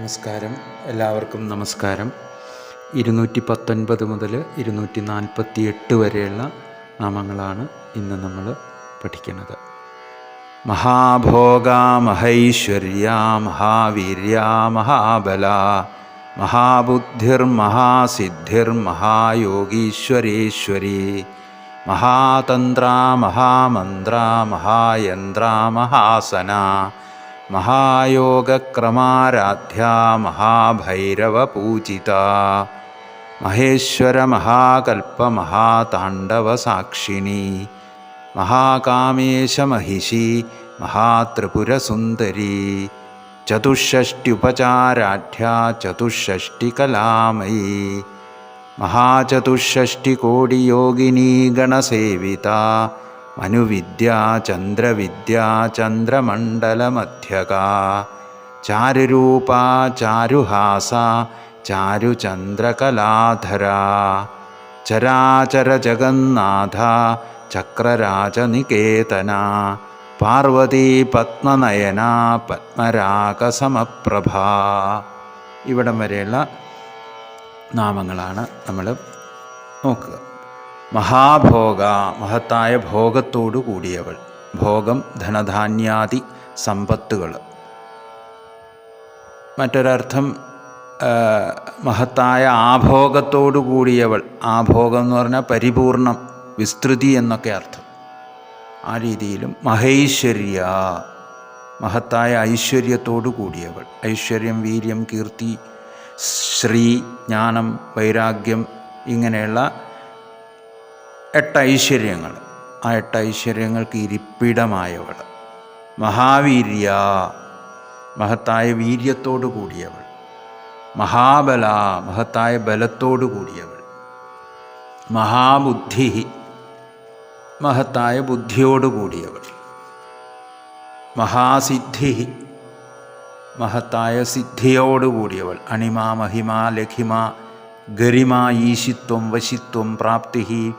നമസ്കാരം. എല്ലാവർക്കും നമസ്കാരം. ഇരുന്നൂറ്റി പത്തൊൻപത് മുതൽ ഇരുന്നൂറ്റി നാൽപ്പത്തി എട്ട് വരെയുള്ള നാമങ്ങളാണ് ഇന്ന് നമ്മൾ പഠിക്കുന്നത്. മഹാഭോഗ മഹൈശ്വര്യ മഹാവീര്യ മഹാബല മഹാബുദ്ധിർ മഹാസിദ്ധിർ മഹായോഗീശ്വരേശ്വരി മഹാതന്ത്ര മഹാമന്ത്ര മഹായന്ത്ര മഹാസന महायोगक्रमाराध्या महाभैरवपूजिता। महेश्वरमहाकल्पमहाताण्डवसाक्षिणी। महाकामेशमहिषी महात्रिपुरसुन्दरी। चतुष्षष्ट्युपचाराढ्या चतुष्षष्टिकलामयी। महाचतुष्षष्टिकोटियोगिनी गणसेविता। മനുവിദ്യ ചന്ദ്രവിദ്യ ചന്ദ്രമണ്ഡലമധ്യക. ചാരുരൂപ ചാരുഹാസ ചാരുചന്ദ്രകലാധര. ചരാചരജഗന്നാഥ ചക്രരാജനികേതന. പാർവതി പത്മനയന പത്മരാഗസമപ്രഭ. ഇവിടം വരെയുള്ള നാമങ്ങളാണ് നമ്മൾ നോക്കുക. മഹാഭോഗ മഹത്തായ ഭോഗത്തോടു കൂടിയവൾ. ഭോഗം ധനധാന്യാദി സമ്പത്തുകൾ മറ്റൊരർത്ഥം മഹത്തായ ആഭോഗത്തോടു കൂടിയവൾ. ആഭോഗം എന്ന് പറഞ്ഞാൽ പരിപൂർണം വിസ്തൃതി എന്നൊക്കെ അർത്ഥം. ആ രീതിയിലും മഹൈശ്വര്യ മഹത്തായ ഐശ്വര്യത്തോടു കൂടിയവൾ. ഐശ്വര്യം വീര്യം കീർത്തി ശ്രീ ജ്ഞാനം വൈരാഗ്യം ഇങ്ങനെയുള്ള എട്ട് ഐശ്വര്യങ്ങൾ. ആ എട്ട് ഐശ്വര്യങ്ങൾക്ക് ഇരിപ്പിടമായവൾ. മഹാവീര്യ മഹത്തായ വീര്യത്തോടു കൂടിയവൾ. മഹാബല മഹത്തായ ബലത്തോടു കൂടിയവൾ. മഹാബുദ്ധി മഹത്തായ ബുദ്ധിയോടു കൂടിയവൾ. മഹാസിദ്ധി മഹത്തായ സിദ്ധിയോടുകൂടിയവൾ അണിമ മഹിമ ലഖിമ ഗരിമ ഈശിത്വം വശിത്വം പ്രാപ്തി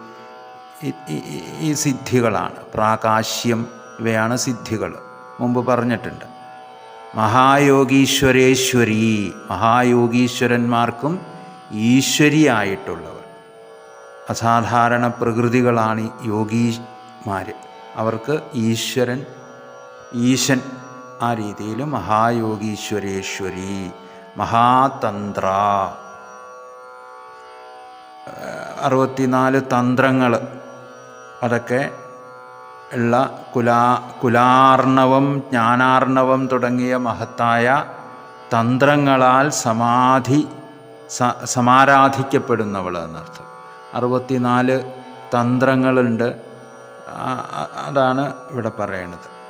ഈ- സിദ്ധികളാണ്. പ്രാകാശ്യം ഇവയാണ് സിദ്ധികൾ. മുമ്പ് പറഞ്ഞിട്ടുണ്ട്. മഹായോഗീശ്വരേശ്വരി മഹായോഗീശ്വരന്മാർക്കും ഈശ്വരിയായിട്ടുള്ളവർ. അസാധാരണ പ്രകൃതികളാണ് യോഗിമാർ അവർക്ക് ഈശ്വരൻ ഈശൻ ആ രീതിയിൽ മഹായോഗീശ്വരേശ്വരി മഹാതന്ത്ര. അറുപത്തിനാല് തന്ത്രങ്ങൾ അതൊക്കെ ഉള്ള കുലാ കുലാർണവം ജ്ഞാനാർണവം തുടങ്ങിയ മഹത്തായ തന്ത്രങ്ങളാൽ സമാധി സമാരാധിക്കപ്പെടുന്നവൾ എന്നർത്ഥം. അറുപത്തിനാല് തന്ത്രങ്ങളുണ്ട്. അതാണ് ഇവിടെ പറയണത്.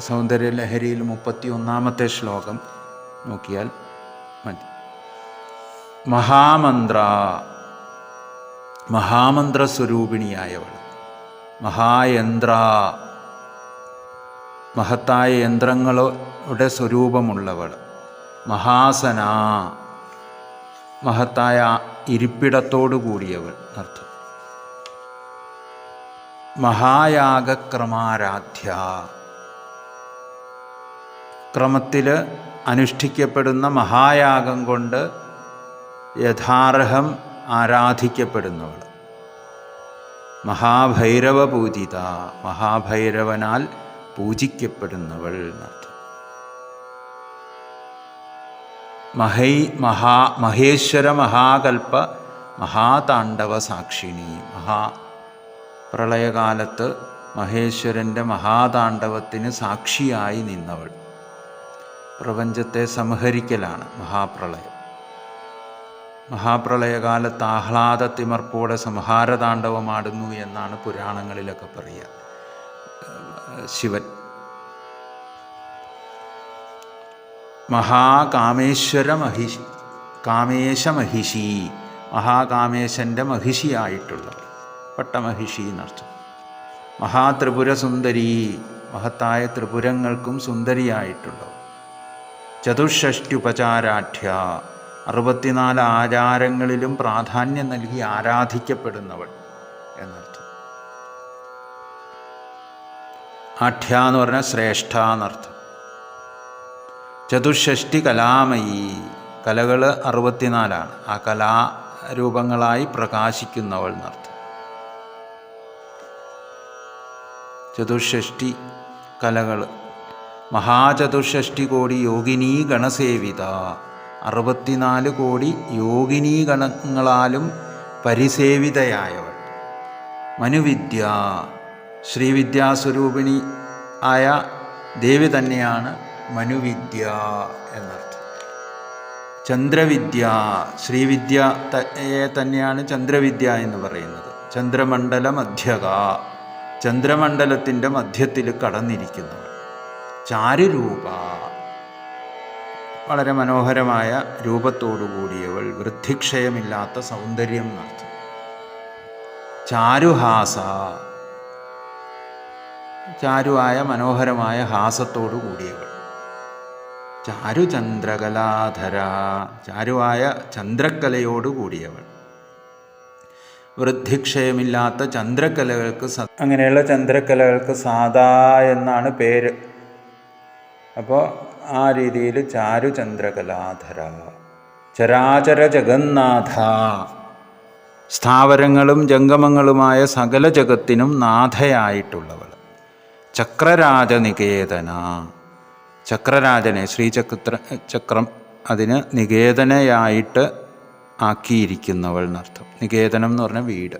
സൗന്ദര്യലഹരിയിൽ മുപ്പത്തി ഒന്നാമത്തെ ശ്ലോകം നോക്കിയാൽ മതി. മഹാമന്ത്ര മഹാമന്ത്ര സ്വരൂപിണിയായവൾ മഹായന്ത്ര. മഹത്തായ യന്ത്രങ്ങളുടെ സ്വരൂപമുള്ളവൾ. മഹാസന. മഹത്തായ ഇരിപ്പിടത്തോടു കൂടിയവൾ അർത്ഥം മഹായാഗക്രമാരാധ്യ. ക്രമത്തിൽ അനുഷ്ഠിക്കപ്പെടുന്ന മഹായാഗം കൊണ്ട് യഥാർഹം ആരാധിക്കപ്പെടുന്നവൾ. മഹാഭൈരവ പൂജിത മഹാഭൈരവനാൽ പൂജിക്കപ്പെടുന്നവൾ മഹൈ മഹാ മഹേശ്വര മഹാകൽപ്പ മഹാതാണ്ഡവ സാക്ഷിണി. മഹാ പ്രളയകാലത്ത് മഹേശ്വരന്റെ മഹാതാണ്ഡവത്തിന് സാക്ഷിയായി നിന്നവൾ. പ്രപഞ്ചത്തെ സംഹരിക്കലാണ് മഹാപ്രളയം. മഹാപ്രളയകാലത്ത് ആഹ്ലാദത്തിമർപ്പോടെ സംഹാരതാണ്ഡവമാടുന്നു എന്നാണ് പുരാണങ്ങളിലൊക്കെ പറയുക. ശിവൻ. മഹാകാമേശ്വര മഹിഷി കാമേശ മഹിഷി മഹാകാമേശന്റെ മഹിഷിയായിട്ടുള്ളവർ. പട്ടമഹിഷി എന്നർത്ഥം. മഹാത്രിപുര സുന്ദരി മഹത്തായ ത്രിപുരങ്ങൾക്കും സുന്ദരിയായിട്ടുള്ളവർ. ചതുഷ്ഷ്ട്യുപചാരാഠ്യ അറുപത്തിനാല് ആചാരങ്ങളിലും പ്രാധാന്യം നൽകി ആരാധിക്കപ്പെടുന്നവൾ എന്നർത്ഥം. ആഠ്യ എന്ന് പറഞ്ഞാൽ ശ്രേഷ്ഠ എന്നർത്ഥം. ചതുഷ്ഷഷ്ടി കലാമയി. കലകൾ അറുപത്തിനാലാണ്. ആ കലാരൂപങ്ങളായി പ്രകാശിക്കുന്നവൾ എന്നർത്ഥം. ചതുഷ്ഷഷ്ടി കലകൾ. മഹാചതുഷ്ഷഷ്ടി കോടി യോഗിനീ ഗണസേവിത. അറുപത്തിനാല് കോടി യോഗിനീ ഗണങ്ങളാലും പരിസേവിതയായവൾ മനുവിദ്യ ശ്രീവിദ്യാസ്വരൂപിണി ആയ ദേവി തന്നെയാണ് മനുവിദ്യ എന്നർത്ഥം. ചന്ദ്രവിദ്യ ശ്രീവിദ്യ തന്നെയാണ് ചന്ദ്രവിദ്യ എന്ന് പറയുന്നത്. ചന്ദ്രമണ്ഡല മധ്യക ചന്ദ്രമണ്ഡലത്തിന്റെ മധ്യത്തിൽ കടന്നിരിക്കുന്നവൾ ചാരുരൂപ വളരെ മനോഹരമായ രൂപത്തോടുകൂടിയവൾ വൃദ്ധിക്ഷയമില്ലാത്ത സൗന്ദര്യം നടത്തും ചാരുഹാസ ചാരുവായ മനോഹരമായ ഹാസത്തോടു കൂടിയവൾ. ചാരുചന്ദ്രകലാധര ചാരുവായ ചന്ദ്രക്കലയോടു കൂടിയവൾ. വൃദ്ധിക്ഷയമില്ലാത്ത ചന്ദ്രക്കലകൾക്ക് അങ്ങനെയുള്ള ചന്ദ്രക്കലകൾക്ക് സാധാ എന്നാണ് പേര്. അപ്പോൾ ആ രീതിയിൽ ചാരുചന്ദ്രകലാധര ചരാചര ജഗന്നാഥ സ്ഥാവരങ്ങളും ജംഗമങ്ങളുമായ സകല ജഗത്തിനും നാഥയായിട്ടുള്ളവൾ. ചക്രരാജനികേതന ചക്രരാജനെ ശ്രീചക്ര ചക്രം അതിന് നികേതനയായിട്ട് ആക്കിയിരിക്കുന്നവൾ എന്നർത്ഥം. നികേതനം എന്ന് പറഞ്ഞ വീട്.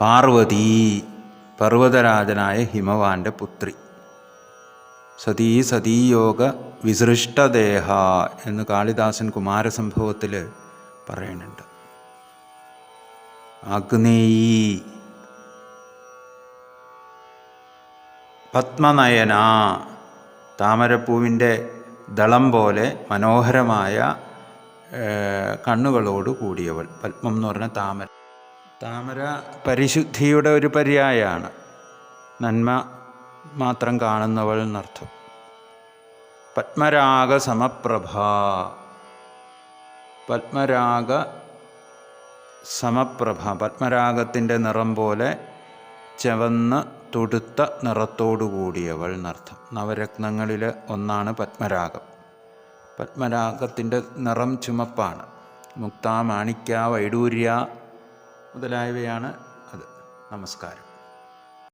പാർവതി പർവതരാജനായ ഹിമവാന്റെ പുത്രി. സതീ സതീയോഗ വിസൃഷ്ടദേഹ എന്ന് കാളിദാസൻ കുമാരസംഭവത്തിൽ പറയുന്നുണ്ട്. അഗ്നേയി പത്മനയന താമരപ്പൂവിന്റെ ദളം പോലെ മനോഹരമായ കണ്ണുകളോട് കൂടിയവൾ. പത്മം എന്ന് പറഞ്ഞ താമര. താമര പരിശുദ്ധിയുടെ ഒരു പര്യായമാണ് നന്മ മാത്രം കാണുന്നവൾ എന്നർത്ഥം. പത്മരാഗ സമപ്രഭ. പത്മരാഗ സമപ്രഭ. പത്മരാഗത്തിന്റെ നിറം പോലെ ചവന്ന് തുടുത്ത നിറത്തോടു കൂടിയവൾ എന്നർത്ഥം. നവരത്നങ്ങളിൽ ഒന്നാണ് പത്മരാഗം. പത്മരാഗത്തിന്റെ നിറം ചുമപ്പാണ്. മുക്താ മാണിക്യ വൈഡൂര്യ മുതലായവയാണ് അത്. നമസ്കാരം.